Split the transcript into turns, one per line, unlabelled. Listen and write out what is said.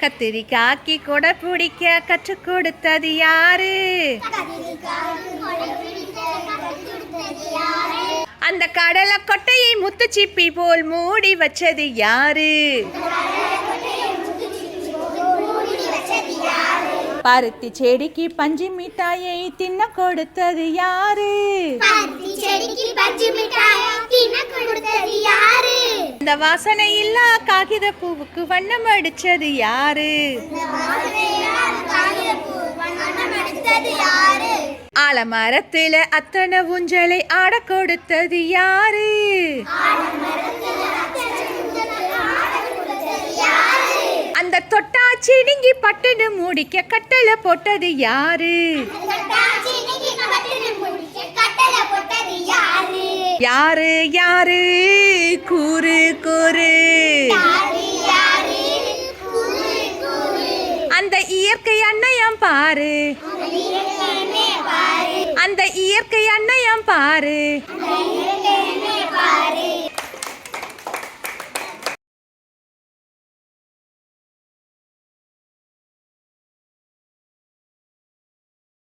கத்திரிக்காக்கி கூட பிடிக்க கற்றுக் கொடுத்தது யாரு? அந்த கடலை கொட்டையை முத்துச்சிப்பி போல் மூடி வச்சது யாரு? பருத்தி செடிக்கு பஞ்சு மிட்டாயை தின்ன கொடுத்தது யாரு?
பருத்தி செடிக்கு பஞ்சு மிட்டாயை கொடுத்தது யாரு
இந்த வாசனை இல்லா காகித பூவுக்கு வண்ணம் அடிச்சது யாரு?
அடித்தது யாரு
ஆலமரத்துல அத்தனை ஊஞ்சலை ஆட கொடுத்தது யாரு? அந்த தொட்டாச்சி நீங்கி பட்டுன்னு மூடிக்க கட்டளை போட்டது யாரு?
யாரு
யாரு? கூறு கூறு அந்த இயற்கை அன்னையம் பாரு.
அந்த
இயற்கை அன்னையம் பாரு.